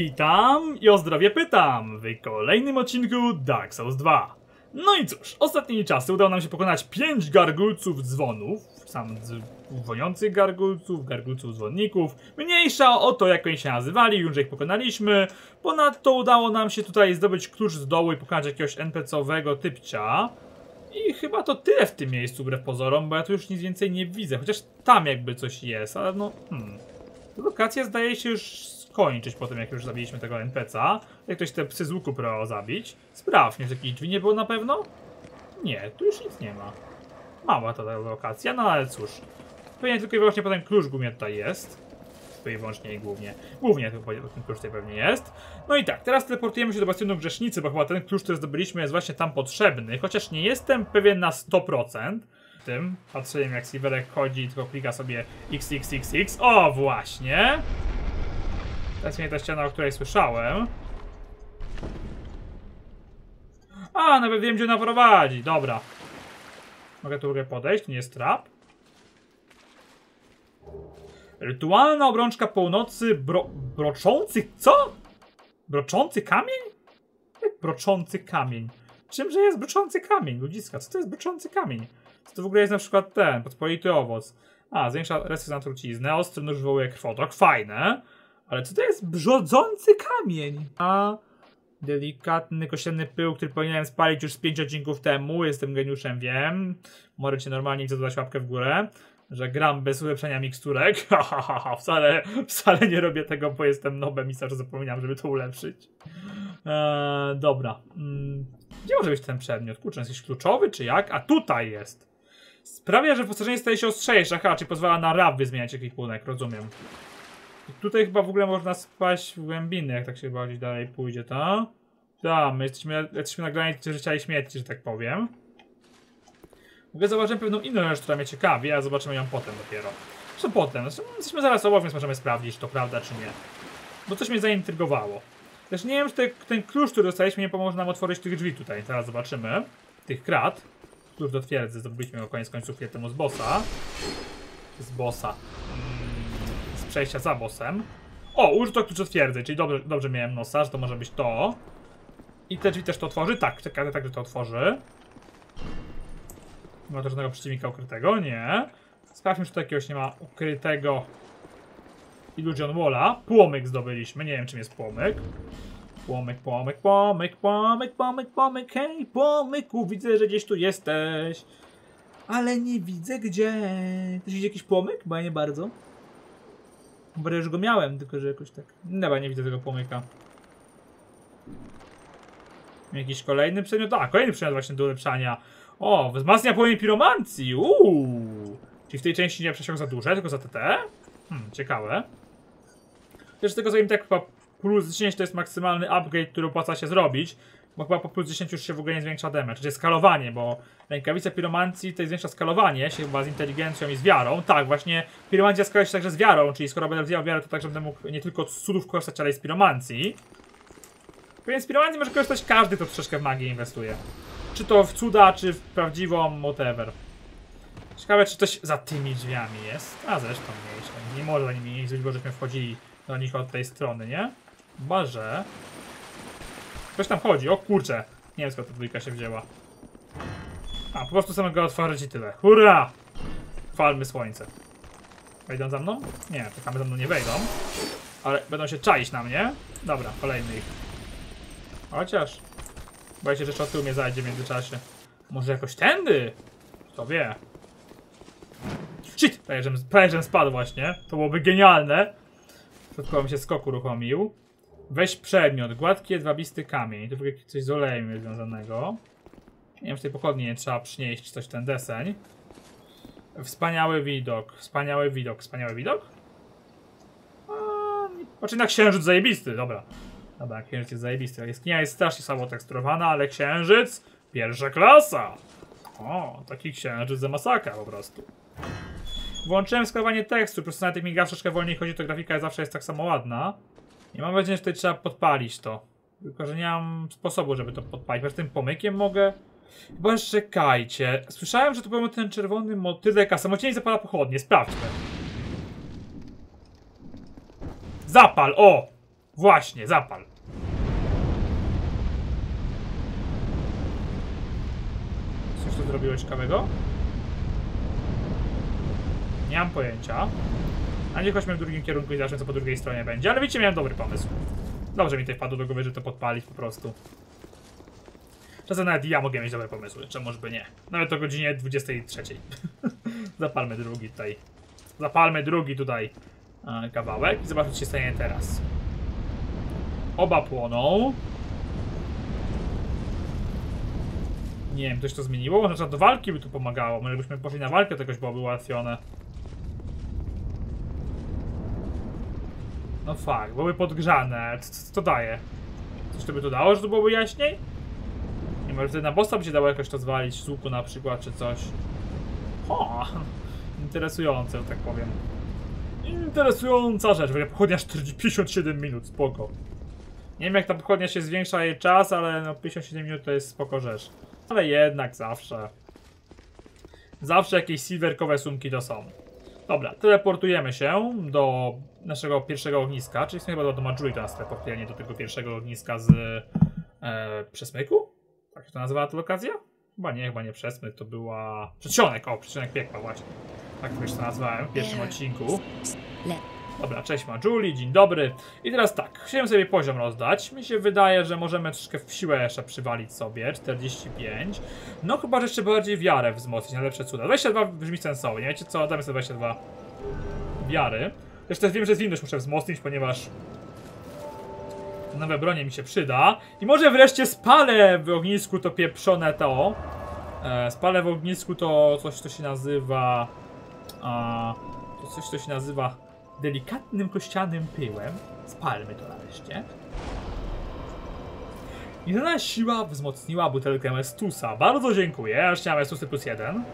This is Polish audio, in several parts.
Witam i o zdrowie pytam w kolejnym odcinku Dark Souls 2. No i cóż, ostatnimi czasy udało nam się pokonać 5 gargulców dzwonów, sam dzwoniących gargulców, gargulców dzwonników, mniejsza o to jak oni się nazywali, już ich pokonaliśmy. Ponadto udało nam się tutaj zdobyć klucz z dołu i pokonać jakiegoś NPC-owego typcia. I chyba to tyle w tym miejscu, wbrew pozorom, bo ja tu już nic więcej nie widzę, chociaż tam jakby coś jest, ale no, hmm. Lokacja zdaje się już skończyć po tym, jak już zabiliśmy tego NPC'a. Jak ktoś te psy z łuku próbował zabić. Sprawdźmy, że jakichś drzwi nie było na pewno? Nie, tu już nic nie ma. Mała ta lokacja, no ale cóż. Pewnie tylko i wyłącznie potem klucz głównie tutaj jest. Tylko i wyłącznie i głównie. Głównie ten klucz tutaj pewnie jest. No i tak, teraz teleportujemy się do bastionu Grzesznicy, bo chyba ten klucz, który zdobyliśmy jest właśnie tam potrzebny. Chociaż nie jestem pewien na 100%. Tym patrzyłem jak Silverek chodzi, tylko klika sobie XXXX. O, właśnie! To jest mnie ta ściana, o której słyszałem. A, nawet wiem, gdzie ona prowadzi. Dobra. Mogę tu podejść, nie jest trap. Rytualna obrączka północy bro... broczący... co? Broczący kamień? Broczący kamień? Czymże jest broczący kamień, ludziska? Co to jest broczący kamień? Co to w ogóle jest na przykład ten, podpolity owoc? A, zwiększa resys na truciznę, ostry nóż wywołuje krwotok, fajne. Ale co to jest brzodzący kamień? A delikatny kościelny pył, który powinienem spalić już z 5 odcinków temu. Jestem geniuszem, wiem. Możecie normalnie zadać łapkę w górę. Że gram bez ulepszenia miksturek. wcale, wcale nie robię tego, bo jestem nobem i zawsze zapominam, żeby to ulepszyć. Eee, dobra. Mm, gdzie może być ten przedmiot? Kurczę, jest jakiś kluczowy czy jak? A tutaj jest. Sprawia, że wyposażenie staje się ostrzejsze. Aha, czyli pozwala na rab zmieniać ekwipunek, rozumiem. I tutaj chyba w ogóle można spaść w głębiny, jak tak się bardziej dalej pójdzie, to? Tak, my jesteśmy, jesteśmy na granicy życia i śmierci, że tak powiem. W ogóle zauważyłem pewną inną rzecz, która mnie ciekawi, a zobaczymy ją potem dopiero. Co potem? Zresztą jesteśmy zaraz obok, więc możemy sprawdzić, czy to prawda, czy nie. Bo coś mnie zaintrygowało. Też nie wiem, czy te, ten klucz, który dostaliśmy, nie pomoże nam otworzyć tych drzwi tutaj. Zaraz zobaczymy. Tych krat. Klucz do twierdzy zdobyliśmy go koniec końców temu z bossa. Z bossa. Przejścia za bossem. O, użyto klucz od twierdzy, czyli dobrze, dobrze miałem nosa, że to może być to. I te drzwi też to otworzy? Tak, czekaj, tak, że to otworzy. Nie ma to żadnego przeciwnika ukrytego? Nie. Sprawdźmy, czy tu jakiegoś nie ma ukrytego Illusion Walla. Płomyk zdobyliśmy, nie wiem czym jest płomyk. Płomyk, płomyk, płomyk, płomyk, płomyk, płomyk, hej, płomyku, widzę, że gdzieś tu jesteś. Ale nie widzę gdzie. Też jakiś płomyk? Bo ja nie bardzo. Bo już go miałem, tylko że jakoś tak... Dobra, nie widzę tego pomyka. Jakiś kolejny przedmiot? A, kolejny przedmiot właśnie do ulepszania. O, wzmacnia płomień piromancji. Uuu. Czyli w tej części nie przesiąg za duże, tylko za TT? Hmm, ciekawe. Też tego co im tak plus 10 to jest maksymalny upgrade, który opłaca się zrobić. Bo chyba po plus 10 już się w ogóle nie zwiększa damage, czyli skalowanie, bo rękawica piromancji to jest zwiększa skalowanie się chyba z inteligencją i z wiarą. Tak, właśnie piromancja skala się także z wiarą, czyli skoro będę wziął wiarę, to tak, będę mógł nie tylko z cudów korzystać, ale i z piromancji. Więc z piromancji może korzystać każdy, kto troszeczkę w magię inwestuje. Czy to w cuda, czy w prawdziwą, whatever. Ciekawe, czy coś za tymi drzwiami jest. A zresztą nie, nie może za nimi iść, bo żeśmy wchodzili do nich od tej strony, nie? Chyba, Ktoś tam chodzi, o kurczę. Nie wiem skąd ta dwójka się wzięła. A, po prostu samego otworzyć i tyle. Hurra! Falmy słońce. Wejdą za mną? Nie, te za mną nie wejdą. Ale będą się czaić na mnie. Dobra, kolejny ich. Chociaż... Boję się, że tyłu mnie zajdzie w międzyczasie. Może jakoś tędy? Kto wie. Shit! Prawie, spadł właśnie. To byłoby genialne. Tylko mi się skok uruchomił. Weź przedmiot, gładki jedwabisty kamień. Tu coś z olejem jest związanego. Nie wiem, w tej pochodni nie trzeba przynieść coś ten deseń. Wspaniały widok, wspaniały widok, wspaniały widok? Znaczy na księżyc zajebisty, dobra. Dobra, księżyc jest zajebisty. Jaskinia jest strasznie słabo teksturowana, ale księżyc pierwsza klasa. O, taki księżyc za masakra po prostu. Włączyłem skalowanie tekstu, po prostu na tych migach troszkę wolniej chodzi, to grafika zawsze jest tak samo ładna. I mam wrażenie, że tutaj trzeba podpalić to. Tylko, że nie mam sposobu, żeby to podpalić. Może tym pomykiem mogę? Bo czekajcie. Słyszałem, że to był ten czerwony motylek, a samodzielnie zapala pochodnie. Sprawdźmy. Zapal, o! Właśnie, zapal. Coś tu zrobiłeś ciekawego? Nie mam pojęcia. A nie chodźmy w drugim kierunku i zobaczmy co po drugiej stronie będzie. Ale wiecie, miałem dobry pomysł. Dobrze mi tutaj wpadło do głowy, że to podpalić po prostu. Czasem nawet ja mogę mieć dobre pomysły, czemu by nie. Nawet o godzinie 23. Zapalmy drugi tutaj. Zapalmy drugi tutaj e, kawałek i zobaczmy co się stanie teraz. Oba płoną. Nie wiem, coś to zmieniło? Może trzeba do walki by tu pomagało. Może byśmy poszli na walkę, to jakoś byłoby ułatwione. No fakt, były podgrzane. Co, co daje? Coś to by tu dało, że to byłoby jaśniej? Nie może wtedy na bossa by się dało jakoś to zwalić z łuku na przykład, czy coś. O, interesujące, że tak powiem. Interesująca rzecz, bo pochodnia 57 minut, spoko. Nie wiem jak ta pochodnia się zwiększa jej czas, ale no 57 minut to jest spoko rzecz. Ale jednak zawsze. Zawsze jakieś silverkowe sumki to są. Dobra, teleportujemy się do naszego pierwszego ogniska, czyli chyba do Majuri teraz teleportuje, nie do tego pierwszego ogniska z e, przesmyku? Tak się to nazywała ta lokacja? Chyba nie, chyba nie przesmyk, to była... Przedsionek, o, przedsionek piekła właśnie. Tak to już to nazwałem w pierwszym odcinku. Dobra, cześć Majuli, dzień dobry. I teraz tak, chciałem sobie poziom rozdać. Mi się wydaje, że możemy troszkę w siłę jeszcze przywalić sobie, 45. No chyba, że jeszcze bardziej wiarę wzmocnić na lepsze cuda. 22 brzmi sensownie, wiecie co, damy sobie 22 wiary. Jeszcze wiem, że zwinność muszę wzmocnić, ponieważ nowe bronie mi się przyda. I może wreszcie spalę w ognisku to pieprzone to. E, spalę w ognisku to coś, co się nazywa... A, to coś, co się nazywa delikatnym kościanym pyłem. Spalmy to nareszcie. I ta siła wzmocniła butelkę Estusa. Bardzo dziękuję. Już chciałem Estusy plus jeden.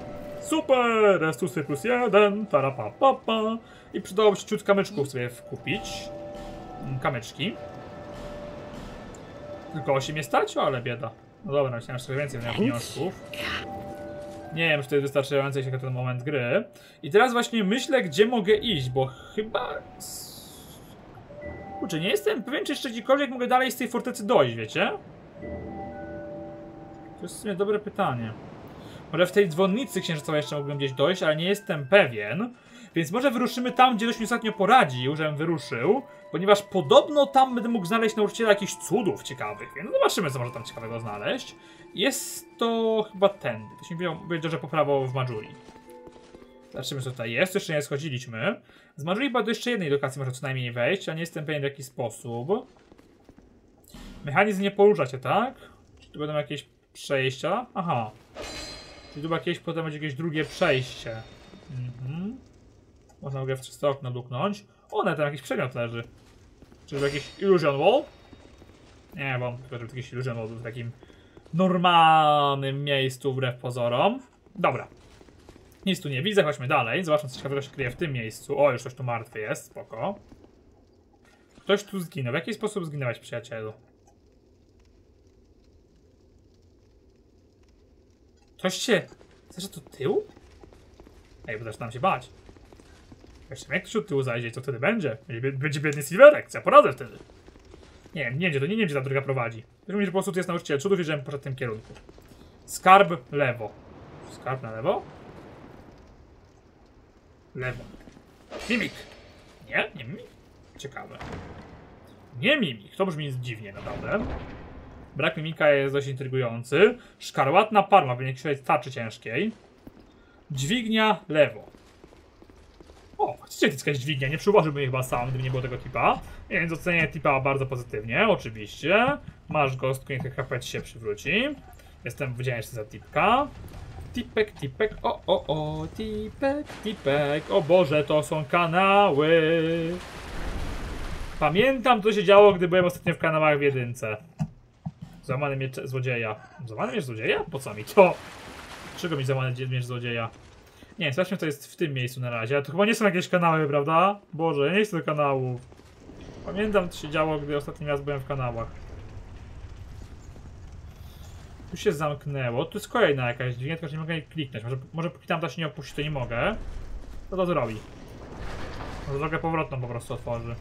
Super! Estusy plus jeden. Tarapapapa. I przydałoby się ciut kamyczków sobie wkupić. Mm, Kamyczki. Tylko 8 jest stać, ale bieda. No dobra, myślałem, że więcej miałem pieniążków. Nie wiem, czy to jest wystarczające, jeśli ten moment gry. I teraz właśnie myślę, gdzie mogę iść, bo chyba... Kurczę, nie jestem pewien, czy jeszcze gdziekolwiek mogę dalej z tej fortecy dojść, wiecie? To jest w sumie dobre pytanie. Może w tej dzwonnicy księżycowej jeszcze mógłbym gdzieś dojść, ale nie jestem pewien. Więc może wyruszymy tam, gdzie mi ostatnio poradził, żebym wyruszył. Ponieważ podobno tam będę mógł znaleźć nauczyciela jakichś cudów ciekawych. Więc zobaczymy, co może tam ciekawego znaleźć. Jest to chyba ten. To się powiedział, że po prawo w Majuli. Zobaczymy, co tutaj jest. Jeszcze nie schodziliśmy. Z Majuli chyba do jeszcze jednej lokacji może co najmniej wejść, a nie jestem pewien w jaki sposób. Mechanizm nie porusza się, tak? Czy tu będą jakieś przejścia? Aha. Czyli tu jakieś potem będzie jakieś drugie przejście. Mhm. Można w czyste okno duknąć. O, tam jakiś przedmiot leży. Czy to jakiś illusion wall? Nie, bo to jakiś illusion wall w takim normalnym miejscu wbrew pozorom. Dobra. Nic tu nie widzę, chodźmy dalej. Zobaczmy, co ciekawego się kryje w tym miejscu. O, już ktoś tu martwy jest, spoko. Ktoś tu zginął. W jaki sposób zginąłeś, przyjacielu? Ktoś się... Znaczy to tył? Ej, bo zaczynam się bać. Jeszcze jak ktoś od tyłu zajdzie, co wtedy będzie? Będzie biedny Silverek, ja poradzę wtedy. Nie wiem, nie wiem, to nie, wiem, gdzie ta droga prowadzi. Mi, że po prostu tu jest nauczyciel cudów i żebym poszedł w tym kierunku. Skarb lewo. Skarb na lewo? Lewo. Mimik! Nie? Nie mimik? Ciekawe. Nie mimik, to brzmi dziwnie naprawdę. Brak mimika jest dość intrygujący. Szkarłatna parma, by nie tarczy ciężkiej. Dźwignia lewo. Faktycznie jest jakaś dźwignia, nie przyłożyłbym jej chyba sam, gdyby nie było tego tipa. Więc ocenię tipa bardzo pozytywnie, oczywiście. Masz gostku, niech HP ci się przywróci. Jestem wdzięczny za tipka. Tipek, tipek, o, o, o, tipek, tipek. O Boże, to są kanały. Pamiętam, co się działo, gdy byłem ostatnio w kanałach w jedynce. Złamany miecz złodzieja. Złamany miecz złodzieja? Po co mi to? Czego mi złamany miecz złodzieja? Nie, zobaczmy to jest w tym miejscu na razie. Ale to chyba nie są jakieś kanały, prawda? Boże, ja nie chcę do kanału. Pamiętam co się działo, gdy ostatni raz byłem w kanałach. Tu się zamknęło. Tu jest kolejna jakaś dźwignia, tylko nie mogę jej kliknąć. Może, może póki tam da się nie opuścić, to nie mogę. Co to zrobi? Może drogę powrotną po prostu otworzy.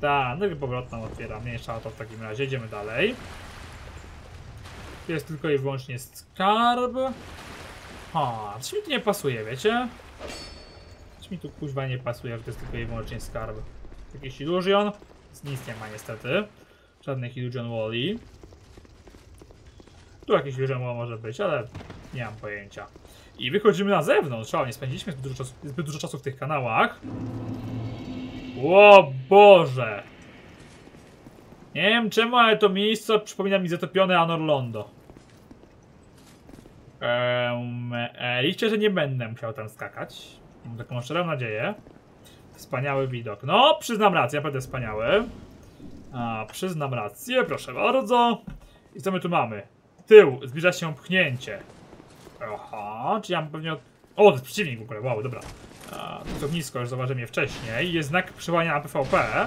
Tak, drogę powrotną otwieram. Mniejsza o to w takim razie. Idziemy dalej. Tu jest tylko i wyłącznie skarb. Ha, coś mi tu nie pasuje, wiecie? Coś mi tu kuźwa nie pasuje, że to jest tylko i wyłącznie skarb. Jakiś illusion? Nic nie ma niestety. Żadnych illusion wally. Tu jakiś illusion wall może być, ale nie mam pojęcia. I wychodzimy na zewnątrz. Szalnie, spędziliśmy zbyt dużo, czasu, zbyt dużo czasu w tych kanałach. O Boże! Nie wiem czemu, ale to miejsce przypomina mi zatopione Anor Londo. Um, e, liczę, że nie będę musiał tam skakać. Mam taką szczerą nadzieję. Wspaniały widok. No, przyznam rację, naprawdę wspaniały. A, przyznam rację, proszę bardzo. I co my tu mamy? Tył, zbliża się pchnięcie. Aha, czy ja mam pewnie... Od... O, to jest przeciwnik w ogóle, wow, dobra. A, to ognisko, już zauważyłem je wcześniej. Jest znak przywołania na PvP.